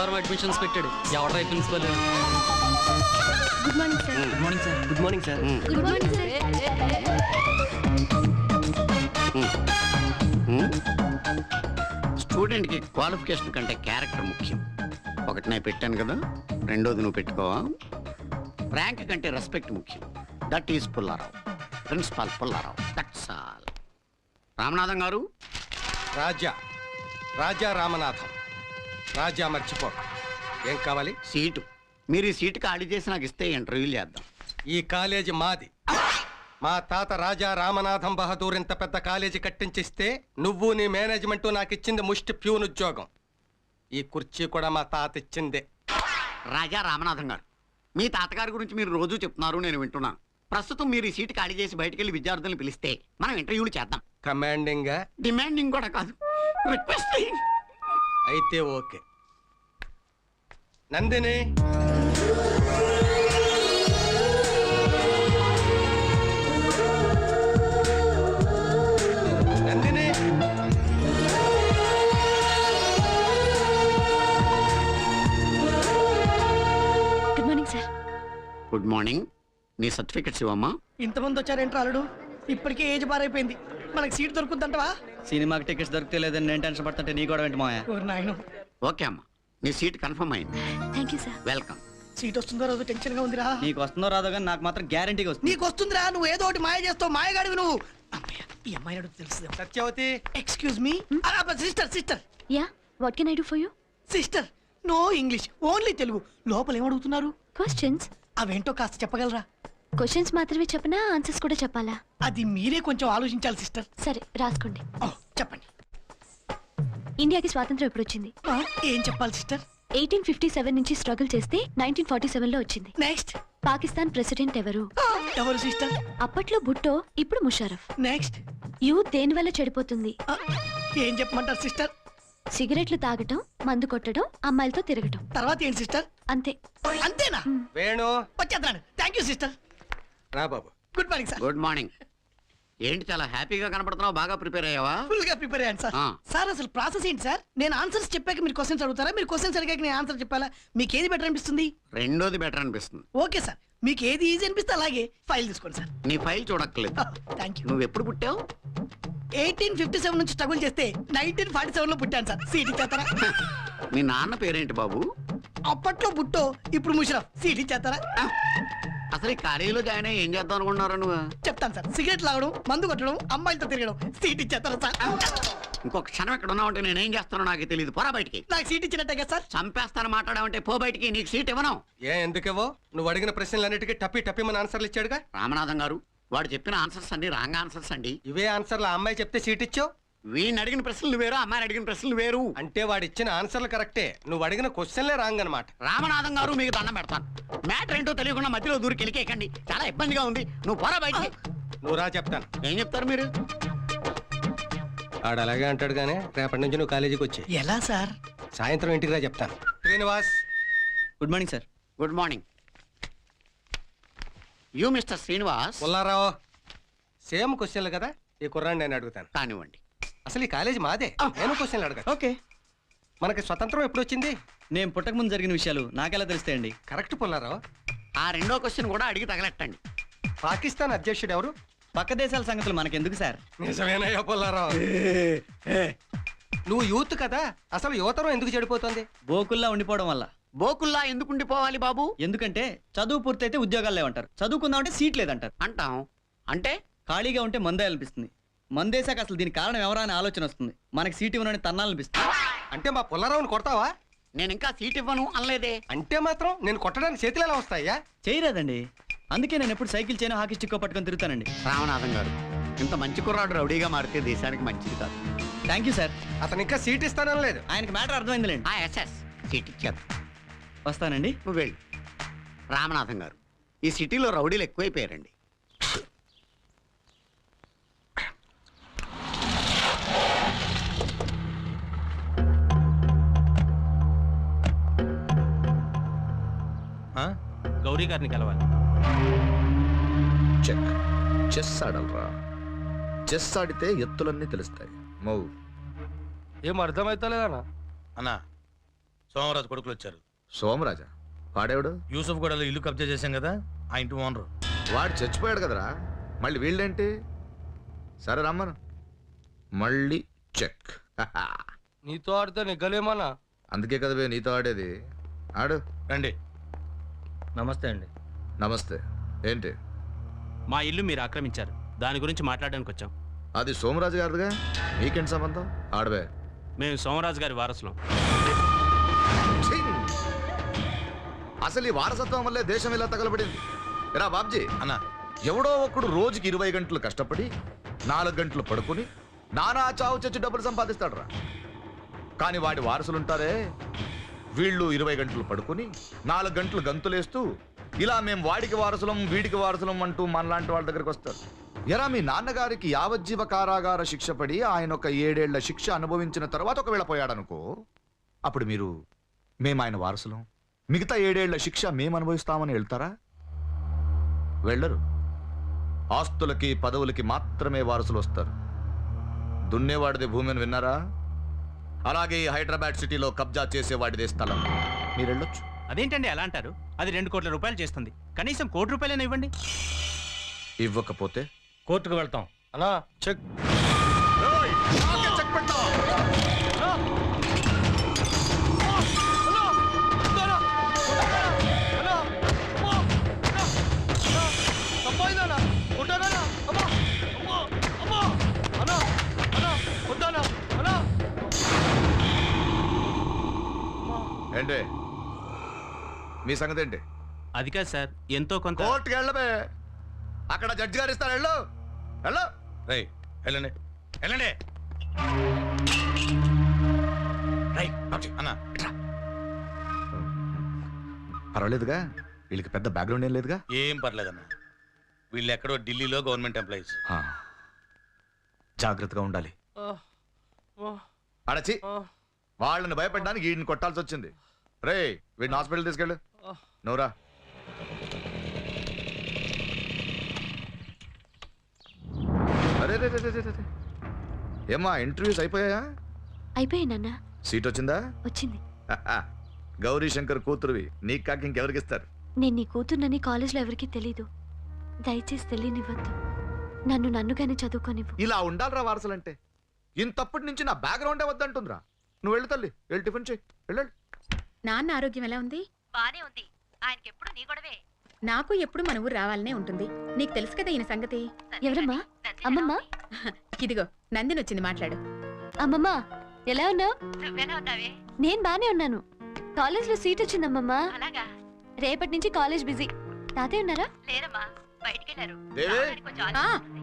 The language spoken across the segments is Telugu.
వారం అడ్మిషన్స్ పెట్టాడు. ఎవడరా principal good morning sir good morning sir good morning sir good morning sir స్టూడెంట్కి క్వాలిఫికేషన్ కంటే క్యారెక్టర్ ముఖ్యం. ఒకటి నేను పెట్టాను కదా రెండోది నువ్వు పెట్టుకోవా? ర్యాంక్ కంటే రెస్పెక్ట్ ముఖ్యం. That is Pullarao principal Pullarao that's all Ramanatham garu? Raja. Raja Ramanatham. రాజా మర్చిపో. ఏం కావాలి? సీటు. మీరు ఈ సీటు ఖాళీ చేసి నాకు ఇస్తే ఇంటర్వ్యూ చేద్దాం. ఈ కాలేజీ మాది. మా తాత రాజా రామనాథం బహదూర్ ఇంత పెద్ద కాలేజీ కట్టించిస్తే నువ్వు నీ మేనేజ్మెంట్ నాకు ఇచ్చింది ముష్టి ప్యూన్ ఉద్యోగం. ఈ కుర్చీ కూడా మా తాత ఇచ్చిందే. రాజా రామనాథం గారు మీ తాతగారి గురించి మీరు రోజు చెప్తున్నారు నేను వింటున్నాను. ప్రస్తుతం మీరు ఈ సీటు ఖాళీ చేసి బయటికి వెళ్ళి విద్యార్థులను పిలిస్తే మనం ఇంటర్వ్యూలు చేద్దాం. కమాండింగ్? గా డిమాండింగ్ కూడా కాదు. రిక్వెస్టింగ్ అయితే okay. Nandini. Nandini. Good morning sir good morning నీ సర్టిఫికెట్స్ ఇవ్వమ్మా. ఇంతమంది వచ్చారేంట్రా అల్లుడు? ఇప్పటికే ఏజ్ బారైపోయింది. మనకి సీట్ దొరుకుతుందంటవా? సినిమాకి టికెట్స్ దొరికితే లేదని నేను టెన్షన్ పడుతుంటే నీ కూడా ఏంటి మాయా ఓరి నాయను. ఓకే అమ్మా నీ సీట్ కన్ఫర్మ్ అయింది. Thank you sir welcome seat వస్తుందో రోజు టెన్షన్గా ఉందిరా. నీకు వస్తుందో రాదో కానీ నాకు మాత్రం గ్యారంటీగా వస్తుంది. నీకు వస్తుందిరా నువ్వు ఏదో ఒకటి మాయ చేస్తావు మాయగాడివి నువ్వు. అమ్మయ్య, ఈ అమ్మాయి అడుగు తెలుసు Satyavathi. Excuse me sister sister yeah what can I do for you sister no English only Telugu లోపల ఏమడుగుతున్నారు క్వశ్చన్స్ అవేంటో కాస్త చెప్పగలరా? క్వశ్చన్స్ మాత్రమే చెప్పనా? ఆన్సర్స్ కూడా చెప్పాలా? అది మీరే కొంచెం ఆలోచించాలి సిస్టర్. సరే రాసుకోండి. ఓ, చెప్పండి. ఇండియాకి స్వాతంత్రం ఎప్పుడు వచ్చింది ఆ, ఏం చెప్పాలి సిస్టర్? ఎయిటీన్ ఫిఫ్టీ సెవెన్ నుంచి స్ట్రగుల్ చేస్తే నైన్టీన్ ఫార్టీ సెవెన్లో వచ్చింది. నెక్స్ట్ పాకిస్తాన్ ప్రెసిడెంట్ ఎవరు? ఎవరు సిస్టర్? అప్పట్లో భుట్టో ఇప్పుడు ముషారఫ్. నెక్స్ట్ యూత్ దేని వల్ల చెడిపోతుంది? ఏం చెప్పమంటారు సిస్టర్? సిగరెట్లు తాగటం మందు కొట్టడం అమ్మాయిలతో తిరగటం. తర్వాత ఏంటి సిస్టర్? అంతే. అంతేనా? వేణు. వచ్చేద్దాను థ్యాంక్ యూ సిస్టర్. రా బాబు. Good morning sir good morning ఏంటి చాలా హ్యాపీగా కనపడుతున్నావు? బాగా ప్రిపేర్ అయ్యావా? ఫుల్గా ప్రిపేర్ అయ్యాను సార్ ఆ. సార్ అసలు ప్రాసెస్ ఏంటి సార్ నేను ఆన్సర్స్ చెప్పాక మీరు క్వశ్చన్స్ అడుగుతారా? మీరు క్వశ్చన్స్ అడిగాక నేను ఆన్సర్ చెప్పాలా? మీకు ఏది బెటర్ అనిపిస్తుంది? రెండోది బెటర్ అనిపిస్తుంది. ఓకే సార్ మీకు ఏది ఈజీ అనిపిస్తే అలాగే ఫైల్ తీసుకోండి సార్ నీ ఫైల్ చూడక్కర్లేదు. థ్యాంక్ యూ నువ్వు ఎప్పుడు పుట్టావు? ఎయిటీన్ ఫిఫ్టీ సెవెన్ నుంచి స్ట్రగుల్ చేస్తే నైన్టీన్ ఫార్టీ సెవెన్లో పుట్టాను సార్ సీట్ ఇచ్చేస్తారా? మీ నాన్న పేరేంటి బాబు? అప్పట్లో బుట్టో ఇప్పుడు ముషరఫ్ సీట్ ఇచ్చేస్తారా? ఆ, అసలు ఈ కాలేజీలో జాయిన్ అయ్యి ఏం చేద్దాం అనుకున్నారు నువ్వు? చెప్తాను సార్. సిగరెట్ లాగడం మందు కొట్టడం అమ్మాయిలతో తిరగడం సీట్ ఇచ్చేస్తారా సార్. ఇంకొక క్షణం ఎక్కడ ఉన్నావు అంటే నేనేం చేస్తానో నాకు తెలియదు పోరా బయటికి. నాకు సీట్ ఇచ్చినట్టే కదా సార్. చంపేస్తాను మాట్లాడావంటే పో బయటికి నీకు సీట్ ఇవ్వను. ఏ ఎందుకేవో నువ్వు అడిగిన ప్రశ్నలన్నిటికీ టప్పి టప్పి మన ఆన్సర్లు ఇచ్చాడుగా? రామనాథం గారు వాడు చెప్పిన ఆన్సర్స్ అన్ని రాంగ్ ఆన్సర్స్ అండి. ఇవే ఆన్సర్లు ఆ అమ్మాయి చెప్తే సీట్ ఇచ్చావు? వీడిని అడిగిన ప్రశ్నలు వేరు అమ్మాయిని అడిగిన ప్రశ్నలు వేరు. అంటే వాడు ఇచ్చిన ఆన్సర్లు కరెక్టే. నువ్వు అడిగిన క్వశ్చన్లే రాంగ్ అనమాట రామనాథం గారు మీకు దండం పెడతాను. మ్యాటర్ ఏంటో తెలియకుండా మధ్యలో దూరికి వెళ్ళికేకండి చాలా ఇబ్బందిగా ఉంది. నువ్వు పోరా బయటికి. నువ్వు రా చెప్తాను. ఏం చెప్తారు మీరు? ఆడు అలాగే అంటాడు కానీ రేపటి నుంచి నువ్వు కాలేజీకి వచ్చి ఎలా సార్? సాయంత్రం ఇంటికి రా చెప్తాను. Srinivas. Good morning sir. Good morning. You mister Srinivas. Pullarao same క్వశ్చన్లు కదా? ఈ కుర్రాన్ని నేను అడుగుతాను. కానివ్వండి. అసలు ఈ కాలేజీ మాదే. నేను క్వశ్చన్లు అడగను ఓకే. మనకి స్వతంత్రం ఎప్పుడు వచ్చింది నేను పుట్టక ముందు జరిగిన విషయాలు నాకెలా తెలుస్తాయండి? కరెక్ట్ పుల్లారావు. ఆ రెండో క్వశ్చన్ కూడా అడిగి తగలెట్టండి. పాకిస్తాన్ అధ్యక్షుడు ఎవరు? పక్క దేశాల సంగతులు మనకెందుకు సార్? నిజమేనయ్యా పుల్లారావు. నువ్వు యూత్ కదా అసలు యువతరం ఎందుకు చెడిపోతుంది? బోకుల్లా ఉండిపోవడం వల్ల. బోకుల్లా ఎందుకు ఉండిపోవాలి బాబు? ఎందుకంటే చదువు పూర్తయితే ఉద్యోగాలు లేవంటారు. చదువుకుందామంటే సీట్ లేదంటారు. అంటాం. అంటే? ఖాళీగా ఉంటే మందే అనిపిస్తుంది. మందేశాక అసలు దీనికి కారణం ఎవరా అని ఆలోచన వస్తుంది. మనకి సీట్ ఇవ్వనని తన్నాలనిపిస్తుంది అంటే మా పుల్లారావుని కొడతావా? నేను ఇంకా సీట్ ఇవ్వను అనలేదే. అంటే మాత్రం నేను కొట్టడానికి చేతులు ఎలా వస్తాయా చేయరాదండి. అందుకే నేను ఎప్పుడు సైకిల్ చేయను హాకీ స్టిక్ పట్టుకొని తిరుగుతానండి. రామనాథం గారు ఇంత మంచి కుర్రాడు రౌడీగా మారితే దేశానికి మంచిది కాదు. థ్యాంక్ యూ సార్ అతను ఇంకా సీట్ ఇస్తానని లేదు. ఆయనకి మ్యాటర్ అర్థమైందిలేండి. ఆ ఎస్ఎస్ సీట్ ఇచ్చారు వస్తానండి. నువ్వు వెళ్ళు. రామనాథం గారు ఈ సిటీలో రౌడీలు ఎక్కువైపోయారండి. గౌరీ గారిని కలవాలి. చెక్. చెస్ ఆడలరా. చెస్ ఆడితే ఎత్తులన్నీ తెలుస్తాయి. మౌ. ఏం అర్థమైతలేదన్నా అన్నా సోమరాజు కొడుకులు వచ్చారు. సోమరాజా? వాడేవాడు? యూసుఫ్ గూడలో ఇల్లు కబ్జా చేశాం కదా ఆ ఇంటి ఓనరు. వాడు చచ్చిపోయాడు కదరా. మళ్ళీ వీళ్ళేంటి? సరే రమ్మను. మళ్ళీ చెక్. నీతో ఆడితే నెగ్గలేమన్నా? అందుకే కదా బే నీతో ఆడేది. ఆడు. రండి. నమస్తే అండి. నమస్తే. ఏంటి? మా ఇల్లు మీరు ఆక్రమించారు. దాని గురించి మాట్లాడడానికి వచ్చాం. అది సోమరాజు గారిదిగా? నీకేంటి సంబంధం? ఆడవే. మేము సోమరాజు గారి వారసులం. ఛీ! అసలు ఈ వారసత్వం వల్లే దేశం ఇలా తగలబడింది. ఎరా బాబ్జీ. అన్న. ఎవడో ఒకడు రోజుకి ఇరవై గంటలు కష్టపడి నాలుగు గంటలు పడుకుని నానా చావు చచ్చి డబ్బులు సంపాదిస్తాడురా. కానీ వాడి వారసులుంటారే? వీళ్ళు ఇరవై గంటలు పడుకుని నాలుగు గంటలు గంతులేస్తూ ఇలా మేము వాడికి వారసులం వీడికి వారసులం అంటూ మనలాంటి వాళ్ళ దగ్గరికి వస్తారు. ఎరా మీ నాన్నగారికి యావజ్జీవ కారాగార శిక్ష పడి ఆయన ఒక ఏడేళ్ళ శిక్ష అనుభవించిన తర్వాత ఒకవేళ పోయాడనుకో అప్పుడు మీరు మేము ఆయన వారసులం. మిగతా ఏడేళ్ళ శిక్ష మేము అనుభవిస్తామని వెళ్తారా? వెళ్ళరు. ఆస్తులకి పదవులకి మాత్రమే వారసులు వస్తారు. దున్నేవాడిది భూమిని విన్నారా? అలాగే ఈ హైదరాబాద్ సిటీలో కబ్జా చేసేవాడిదే స్థలం. మీరు వెళ్ళొచ్చు అదేంటండి అలా అంటారు? అది రెండు కోట్ల రూపాయలు చేస్తుంది. కనీసం కోటి రూపాయలైనా ఇవ్వండి. ఇవ్వకపోతే? కోర్టుకు వెళ్తాం. అన్నా చెక్. ఏంటి? మీ సంగతి ఏంటి? అది కాదు సార్ ఎంతో కొంత కోర్టుకి వెళ్ళబే అక్కడ జడ్జి గారు ఇస్తారు వెళ్ళు. వెళ్ళు. రై వెళ్ళండి. వెళ్ళండి. రై అన్న ఇట్రా. పర్వాలేదుగా వీళ్ళకి పెద్ద బ్యాక్గ్రౌండ్ ఏం లేదుగా? ఏం పర్లేదన్న. వీళ్ళు ఎక్కడో ఢిల్లీలో గవర్నమెంట్ ఎంప్లాయీస్ ఆ. జాగ్రత్తగా ఉండాలి. అడచి. వాళ్ళని భయపడడానికి వీడిని కొట్టాల్సి వచ్చింది. రే వీడిని హాస్పిటల్ తీసుకెళ్ళు. నువ్వురా అరే రే, రే, రే, రే, రే. ఏమ్మా ఇంటర్వ్యూస్ అయిపోయాయా? అయిపోయి నాన్న. సీట్ వచ్చిందా? వచ్చింది. గౌరీ శంకర్ కూతురువి. నీకు కాక ఇంకెవరికి ఇస్తారు? నేను నీ కూతుర్నని కాలేజ్లో ఎవరికీ తెలీదు. దయచేసి తెలియనివ్వద్దు. నన్ను నన్నుగానే చదువుకోనివ్వు. ఇలా ఉండాలిరా వారసులంటే. ఇంతప్పటి నుంచి నా బ్యాక్గ్రౌండే వద్దంటుందిరా. నువ్వు వెళ్ళు తల్లి. వెళ్ళి టిఫిన్ చెయ్యి వెళ్ళు నాన్న ఆరోగ్యం ఎలా ఉంది? బానే ఉంది. ఆయనకి ఎప్పుడు నీ గొడవే? నాకు ఎప్పుడు మన ఊరు రావాలనే ఉంటుంది. నీకు తెలుసు కదా ఈయన సంగతి? ఎవరమ్మా? అమ్మమ్మ? ఇదిగో నందిని వచ్చింది మాట్లాడు. అమ్మమ్మ ఎలా ఉన్నావు? నువ్వెలా ఉన్నావే? నేను బానే ఉన్నాను. కాలేజ్లో సీట్ వచ్చిందమ్మమ్మ అలాగా? రేపటి నుంచి కాలేజ్ బిజీ. తాతయ్య ఉన్నారా? లేరమ్మా. బయటికెళ్ళారు. దేవి రావడానికి కొంచెం ఆ. ఆలస్యం అవుతుంది.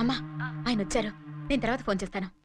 అమ్మా ఆయన వచ్చారు. నేను తర్వాత ఫోన్ చేస్తాను.